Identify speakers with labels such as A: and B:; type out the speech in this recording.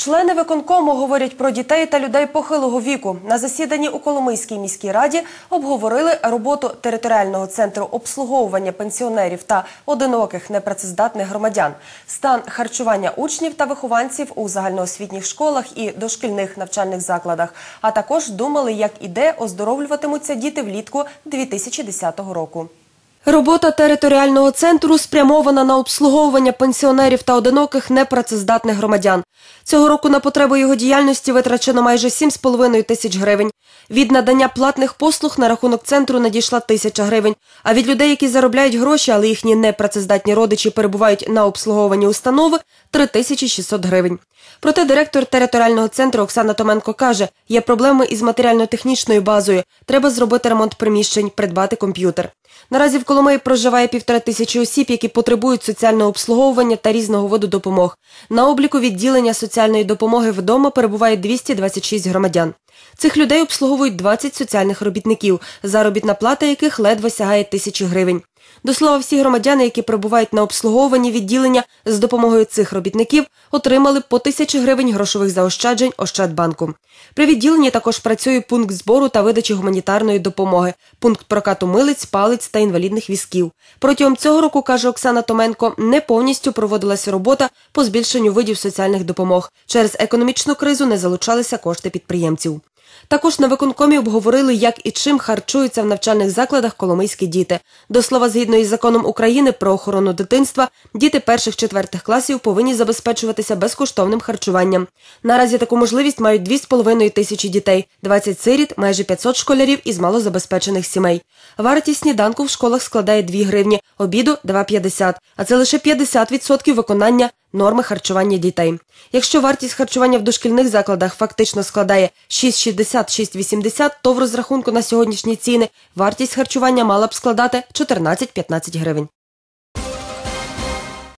A: Члени виконкому говорять про дітей та людей похилого віку. На засіданні у Коломийській міській раді обговорили роботу територіального центру обслуговування пенсіонерів та одиноких непрацездатних громадян, стан харчування учнів та вихованців у загальноосвітніх школах і дошкільних навчальних закладах. А також думали, як і де оздоровлюватимуться діти влітку 2010 року. Робота територіального центру спрямована на обслуговування пенсіонерів та одиноких непрацездатних громадян. Цього року на потреби його діяльності витрачено майже 7,5 тисяч гривень. Від надання платних послуг на рахунок центру надійшла тисяча гривень. А від людей, які заробляють гроші, але їхні непрацездатні родичі перебувають на обслуговуванні установи – 3600 гривень. Проте директор територіального центру Оксана Томенко каже, є проблеми із матеріально-технічною базою. Треба зробити ремонт приміщень, придбати комп'ютер. Наразі в Коломиї проживає півтора тисячі осіб, які потребують соціального обслуговування та різного виду допомог. На обліку відділення соціальної допомоги вдома перебуває 226 громадян. Цих людей обслуговують 20 соціальних робітників, заробітна плата яких ледве сягає тисячі гривень. До слова, всі громадяни, які перебувають на обслуговуванні відділення з допомогою цих робітників, отримали по тисячі гривень грошових заощаджень Ощадбанку. При відділенні також працює пункт збору та видачі гуманітарної допомоги, пункт прокату милиць, палиць та інвалідних візків. Протягом цього року, каже Оксана Томенко, не повністю проводилася робота по збільшенню видів соціальних допомог. Через економічну кризу не залучалися кошти підприємців. Також на виконкомі обговорили, як і чим харчуються в навчальних закладах коломийські діти. До слова, згідно із законом України про охорону дитинства, діти перших-четвертих класів повинні забезпечуватися безкоштовним харчуванням. Наразі таку можливість мають 2,5 тисячі дітей, 20 сиріт, майже 500 школярів із малозабезпечених сімей. Вартість сніданку в школах складає 2 гривні, обіду 2,50, а це лише 50% виконання норми харчування дітей. Якщо вартість харчування в дошкільних закладах фактично складає 6,60-6,80, то в розрахунку на сьогоднішні ціни вартість харчування мала б складати 14-15 гривень.